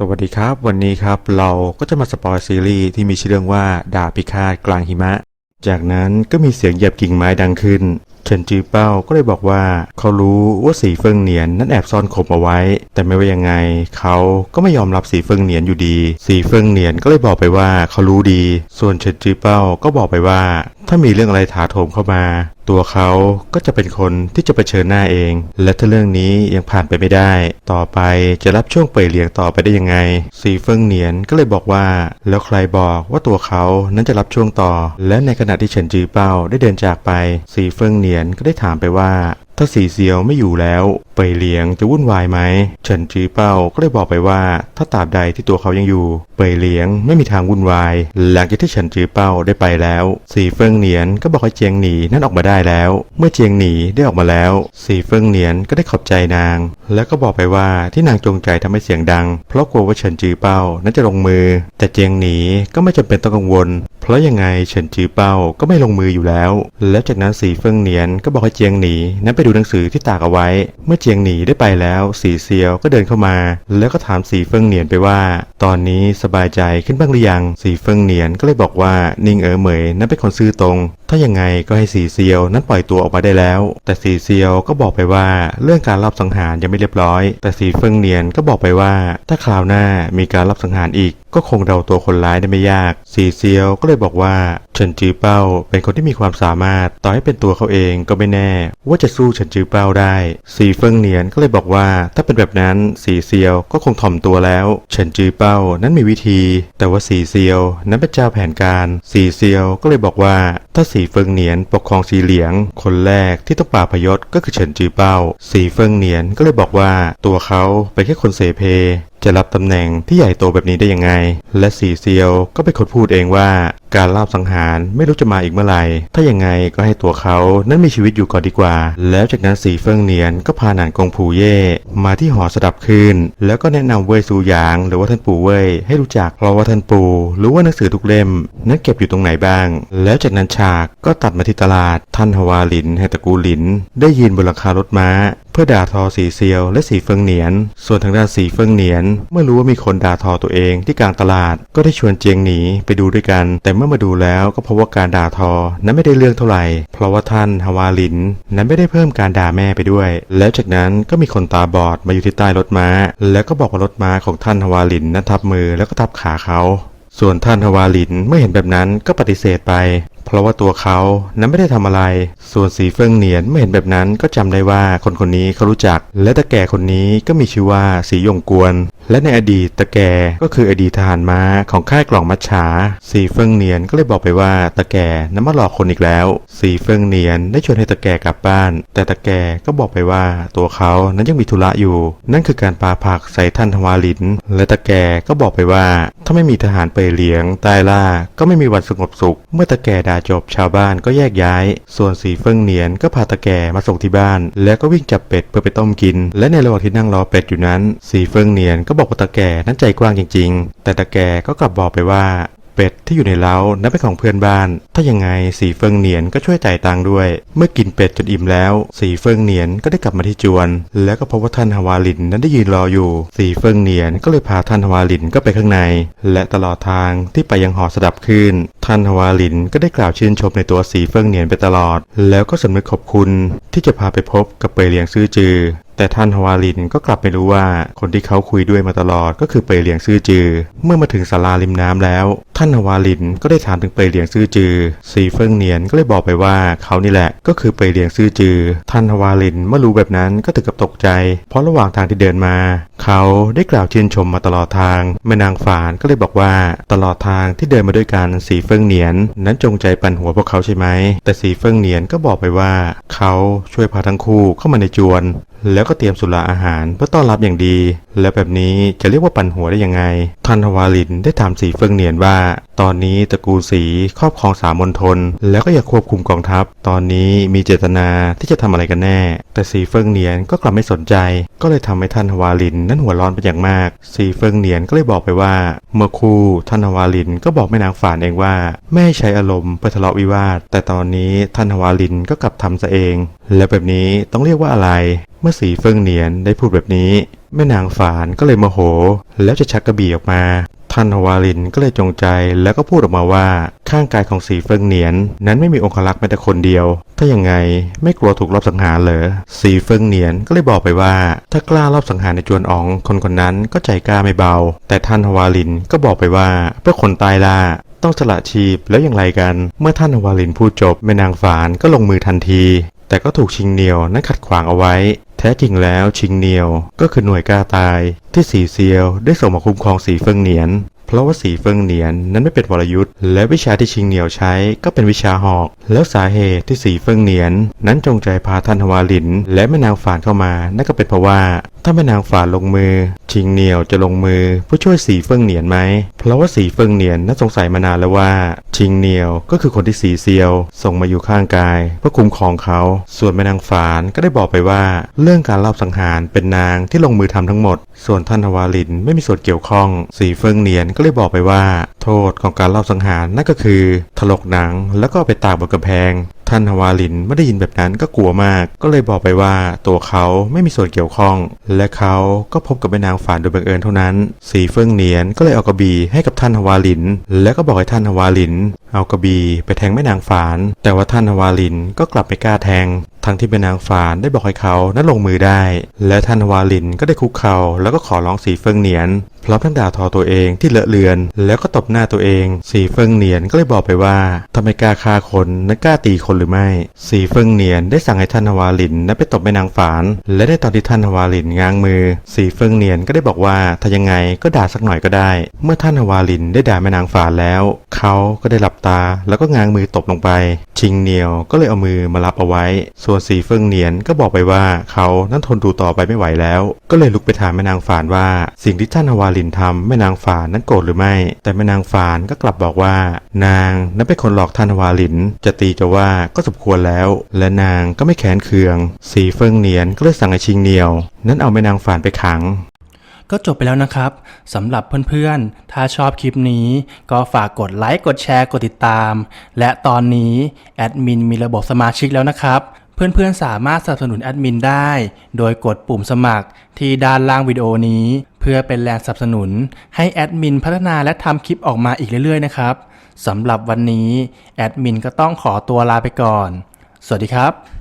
สวัสดีครับ วันนี้ครับเราก็จะมาสปอยซีรีส์ที่มีชื่อเรื่องว่าดาบพิฆาตกลางหิมะ จากนั้นก็มีเสียงเหยียบกิ่งไม้ดังขึ้น เฉินจือเป้าก็เลยบอกว่า เขารู้ว่าสีเฟิงเหนียนนั้นแอบซ่อนข่มเอาไว้ แต่ไม่ว่ายังไง เขาก็ไม่ยอมรับสีเฟิงเหนียนอยู่ดี สีเฟิงเหนียนก็เลยบอกไปว่าเขารู้ดี ส่วนเฉินจือเป้าก็บอกไปว่า ถ้ามีเรื่องอะไรถาโถมเข้ามา ตัวเขาก็จะเป็นคนที่จะเผชิญหน้าเอง และถ้าเรื่องนี้ยังผ่านไปไม่ได้ ต่อไปจะรับช่วงเป่ยเลี้ยงต่อไปได้ยังไงสีเฟิงเหนียนก็เลยบอกว่า แล้วใครบอกว่าตัวเขานั้นจะรับช่วงต่อ และในขณะที่เฉินจือเป้าได้เดินจากไปสีเฟิงเหนียนก็ได้ถามไปว่า ถ้าสีเซียวไม่อยู่แล้วเป่ยเลี้ยงจะวุ่นวายไหมเฉินจือเป้าก็เลยบอกไปว่า ถ้าตราบใดที่ตัวเขายังอยู่เป่ยเลี้ยงไม่มีทางวุ่นวาย หลังจากที่เฉินจือเป้าได้ไปแล้ว สีเฟิงเหนียนก็บอกให้เจียงหนีนั่นออกมาได้แล้ว เมื่อเจียงหนีได้ออกมาแล้ว สีเฟิงเหนียนก็ได้ขอบใจนาง แล้วก็บอกไปว่าที่นางจงใจทำให้เสียงดัง เพราะกลัวว่าเฉินจือเป้านั้นจะลงมือ แต่เจียงหนีก็ไม่จำเป็นต้องกังวล เพราะยังไงเฉินจือเป้าก็ไม่ลงมืออยู่แล้ว แล้วจากนั้นสีเฟิงเหนียนก็บอกให้เจียงหนีนั้นไปดูหนังสือที่ตากเอาไว้ เมื่อเจียงหนีได้ไปแล้วสีเซียวก็เดินเข้ามา แล้วก็ถามสีเฟิงเหนียนไปว่า ตอนนี้สบายใจขึ้นบ้างหรือยังสีเฟิงเหนียนก็เลยบอกว่านิงเอ๋อเหมยนั้นเป็นคนซื่อตรง ถ้ายังไงก็ให้สีเซียวนั้นปล่อยตัวออกมาได้แล้ว แต่สีเซียวก็บอกไปว่าเรื่องการรับสังหารยังไม่เรียบร้อย แต่สีเฟิงเหนียนก็บอกไปว่า ถ้าคราวหน้ามีการรับสังหารอีก ก็คงเดาตัวคนร้ายได้ไม่ยาก สีเซียวก็เลยบอกว่าเฉินจือเป้าเป็นคนที่มีความสามารถต่อให้เป็นตัวเขาเองก็ไม่แน่ ว่าจะสู้ฉินจือเป้าได้ สีเฟิงเหนียนก็เลยบอกว่า ถ้าเป็นแบบนั้นสีเซียวก็คงถ่อมตัวแล้วเฉินจือเป้านั้นมีวิธี แต่ว่าสีเซียวนั้นเป็นเจ้าแผนการสีเซียวก็เลยบอกว่า ถ้าสีเฟิงเหนียนปกครองสีเหลียง คนแรกที่ต้องปราบพยศก็คือเฉินจือเป้า สีเฟิงเหนียนก็เลยบอกว่า ตัวเขาเป็นแค่คนเสเพจะรับตำแหน่งที่ใหญ่โตแบบนี้ได้ยังไง และสีเซียวก็เป็นคนพูดเองว่า การลาบสังหารไม่รู้จะมาอีกเมื่อไหร่ ถ้ายังไงก็ให้ตัวเขานั้นมีชีวิตอยู่ก่อนดีกว่า แล้วจากนั้นสีเฟิงเนียนก็พาหนานกงผูเย่มาที่หอสดับคืนแล้วก็แนะนำเว่ยซูหยาง หรือว่าท่านปู่เว่ยให้รู้จักเพราะว่าท่านปู่รู้ว่าหนังสือทุกเล่ม นั้นเก็บอยู่ตรงไหนบ้าง แล้วจากนั้นฉากก็ตัดมาที่ตลาดท่านฮวาหลินแห่งตระกูลหลิน ได้ยืนบนหลังคารถม้า พื่อด่าทอสีเซียวและสีเฟิงเหนียน ส่วนทางด้านสีเฟิงเหนียน เมื่อรู้ว่ามีคนด่าทอตัวเองที่กลางตลาด ก็ได้ชวนเจียงหนีไปดูด้วยกัน แต่เมื่อมาดูแล้วก็พบว่าการด่าทอนั้นไม่ได้เรื่องเท่าไหร่ เพราะว่าท่านฮวาลิน นั้นไม่ได้เพิ่มการด่าแม่ไปด้วย แล้วจากนั้นก็มีคนตาบอดมาอยู่ที่ใต้รถม้า แล้วก็บอกว่ารถม้าของท่านฮวาลินนั้นทับมือแล้วก็ทับขาเขาส่วนท่านฮวาลินเมื่อเห็นแบบนั้นก็ปฏิเสธไป เพราะว่าตัวเขานั้นไม่ได้ทำอะไร ส่วนสีเฟิงเหนียนเมื่อเห็นแบบนั้นก็จำได้ว่าคนคนนี้เขารู้จัก และตาแก่คนนี้ก็มีชื่อว่าสีหยงกวน และในอดีตตาแกก็คืออดีตทหารม้าของค่ายกล่องมัจฉาสีเฟิงเนียนก็เลยบอกไปว่าตาแกนั้นมาหลอกคนอีกแล้วสีเฟิงเนียนได้ชวนให้ตาแกกลับบ้าน แต่ตาแกก็บอกไปว่าตัวเขานั้นยังมีธุระอยู่ นั่นคือการปาผักใส่ท่านทวาลินและตาแกก็บอกไปว่า ถ้าไม่มีทหารเปเลี้ยงตายล่าก็ไม่มีวันสงบสุข เมื่อตาแกด่าจบชาวบ้านก็แยกย้าย ส่วนสีเฟิงเนียนก็พาตาแกมาส่งที่บ้าน แล้วก็วิ่งจับเป็ดเพื่อไปต้มกิน และในระหว่างที่นั่งรอเป็ดอยู่นั้น สีเฟิงเนียนก็บอกว่าตาแก่นั้นใจกว้างจริง ๆ แต่ตาแก่ก็กลับบอกไปว่าเป็ดที่อยู่ในเล้านั้นเป็นของเพื่อนบ้าน ถ้ายังไงสีเฟิงเหนียนก็ช่วยจ่ายตังค์ด้วย เมื่อกินเป็ดจนอิ่มแล้ว สีเฟิงเหนียนก็ได้กลับมาที่จวน แล้วก็พบว่าท่านฮวาลินนั้นได้ยืนรออยู่ สีเฟิงเหนียนก็เลยพาท่านฮวาลินก็ไปข้างใน และตลอดทางที่ไปยังหอสดับคืน ท่านฮวาลินก็ได้กล่าวชื่นชมในตัวสีเฟิงเหนียนไปตลอด แล้วก็สำนึกขอบคุณที่จะพาไปพบกับเปยเลียงซื่อจือ แต่ท่านฮวาลินก็กลับไม่รู้ว่าคนที่เขาคุยด้วยมาตลอดก็คือเปยเหลียงซื่อจือ เมื่อมาถึงศาลาริมน้ำแล้ว ท่านฮวาลินก็ได้ถามถึงเปยเหลียงซื่อจือสีเฟิงเหนียนก็เลยบอกไปว่าเขานี่แหละก็คือเปยเหลียงซื่อจือ ท่านฮวาลินเมื่อรู้แบบนั้นก็ถึงกับตกใจ เพราะระหว่างทางที่เดินมา เขาได้กล่าวชื่นชมมาตลอดทางแม่นางฝานก็เลยบอกว่าตลอดทางที่เดินมาด้วยกันสีเฟิงเหนียน นั้นจงใจปั่นหัวพวกเขาใช่ไหม แต่สีเฟิงเหนียนก็บอกไปว่า เขาช่วยพาทั้งคู่เข้ามาในจวน แล้วก็เตรียมสุราอาหารเพื่อต้อนรับอย่างดี แล้วแบบนี้จะเรียกว่าปั่นหัวได้ยังไงท่านฮวาลินได้ถามสีเฟิงเหนียนว่า ตอนนี้ตระกูลสีครอบครองสามมณฑลแล้วก็อยากควบคุมกองทัพ ตอนนี้มีเจตนาที่จะทำอะไรกันแน่ แต่สีเฟิงเหนียนก็กลับไม่สนใจ ก็เลยทำให้ท่านฮวาลินนั้นหัวร้อนเป็นอย่างมาก สีเฟิงเหนียนก็เลยบอกไปว่า เมื่อครู่ท่านฮวาลินก็บอกแม่นางฝานเองว่าไม่ใช้อารมณ์ไปทะเลาะวิวาท แต่ตอนนี้ท่านฮวาลินก็กลับทำซะเอง แล้วแบบนี้ต้องเรียกว่าอะไร มื่อสีเฟิงเหนียนได้พูดแบบนี้ แม่นางฝานก็เลยโมโห แล้วจะชักกระบี่ออกมา ท่านฮวาลินก็เลยจงใจแล้วก็พูดออกมาว่า ข้างกายของสีเฟิงเหนียน นั้นไม่มีองคลักษ์แม้แต่คนเดียว ถ้ายังไงไม่กลัวถูกลอบสังหารเหรอสีเฟิงเหนียนก็เลยบอกไปว่า ถ้ากล้าลอบสังหารในจวนอ๋องคนคนนั้นก็ใจกล้าไม่เบา แต่ท่านฮวาลินก็บอกไปว่าเพื่อคนตายล่าต้องสละชีพแล้วอย่างไรกัน เมื่อท่านฮวาลินพูดจบแม่นางฝานก็ลงมือทันที แต่ก็ถูกชิงเหนียวนั้นขัดขวางเอาไว้ แท้จริงแล้วชิงเหนียวก็คือหน่วยกล้าตายที่สีเซียวได้ส่งมาคุ้มครองสีเฟิงเหนียน เพราะว่าสีเฟิงเหนียนนั้นไม่เป็นวรยุทธ์และวิชาที่ชิงเหนียวใช้ก็เป็นวิชาหอก แล้วสาเหตุที่สีเฟิงเหนียน นั้นจงใจพาท่านฮวาลิน และแม่นางฝานเข้ามานั่นก็เป็นเพราะว่า ถ้าแม่นางฝานลงมือ ชิงเหนียวจะลงมือเพื่อช่วยสีเฟิงเหนียนไหม เพราะว่าสีเฟิงเหนียนน่าสงสัยมานานแล้วว่า ชิงเหนียวก็คือคนที่สีเซียว ส่งมาอยู่ข้างกายเพื่อคุมครองเขา ส่วนแม่นางฝานก็ได้บอกไปว่า เรื่องการลอบสังหารเป็นนางที่ลงมือทำทั้งหมด ส่วนท่านวาลินไม่มีส่วนเกี่ยวข้อง สีเฟิงเหนียนก็เลยบอกไปว่า โทษของการลอบสังหารนั่นก็คือ ถลกหนังแล้วก็ไปตากบนกำแพง ท่านฮาวาลินไม่ได้ยินแบบนั้นก็กลัวมาก ก็เลยบอกไปว่าตัวเขาไม่มีส่วนเกี่ยวข้อง และเขาก็พบกับแม่นางฝานโดยบังเอิญเท่านั้น สีเฟิงเนียนก็เลยเอากระบี่ให้กับท่านฮาวาลิน และก็บอกให้ท่านฮาวาลินเอากระบี่ไปแทงแม่นางฝาน แต่ว่าท่านวาลินก็กลับไม่กล้าแทง ทั้งที่แม่นางฝานได้บอกให้เขานั้นลงมือได้ และท่านวาลินก็ได้คุกเข่าแล้วก็ขอร้องสีเฟิงเหนียนพร้อมทั้งด่าทอตัวเองที่เลอะเลือน แล้วก็ตบหน้าตัวเอง สีเฟิงเหนียนก็เลยบอกไปว่าถ้าไมกล้าฆ่าคนนั้นกล้าตีคนหรือไม่ สีเฟิงเหนียนได้สั่งให้ท่านวาลินนั้นไปตบแม่นางฝาน และในตอนที่ท่านวาลินง้างมือ สีเฟิงเหนียนก็ได้บอกว่าถ้ายังไงก็ด่าสักหน่อยก็ได้ เมื่อท่านวาลินได้ด่าแม่นางฝานแล้ว เขาก็ได้หลับตา แล้วก็ง้างมือตบลงไป ชิงเหนียวก็เลยเอามือมารับเอาไว้ ส่วนสีเฟิงเหนียนก็บอกไปว่าเขานั้นทนดูต่อไปไม่ไหวแล้ว ก็เลยลุกไปถามแม่นางฝานว่า สิ่งที่ท่านฮวาลินทำแม่นางฝานนั้นโกรธหรือไม่ แต่แม่นางฝานก็กลับบอกว่า นางนั้นเป็นคนหลอกท่านฮวาลิน จะตีจะว่าก็สมควรแล้ว และนางก็ไม่แค้นเคือง สีเฟิงเหนียนก็เลยสั่งให้ชิงเหนียว นั้นเอาแม่นางฝานไปขัง ก็จบไปแล้วนะครับสำหรับเพื่อนๆ ถ้าชอบคลิปนี้ ก็ฝากกดไลค์กดแชร์กดติดตาม และตอนนี้แอดมินมีระบบสมาชิกแล้วนะครับ เพื่อนๆ สามารถสนับสนุนแอดมินได้ โดยกดปุ่มสมัครที่ด้านล่างวิดีโอนี้ เพื่อเป็นแรงสนับสนุน ให้แอดมินพัฒนาและทำคลิปออกมาอีกเรื่อยๆนะครับสำหรับวันนี้แอดมินก็ต้องขอตัวลาไปก่อน สวัสดีครับ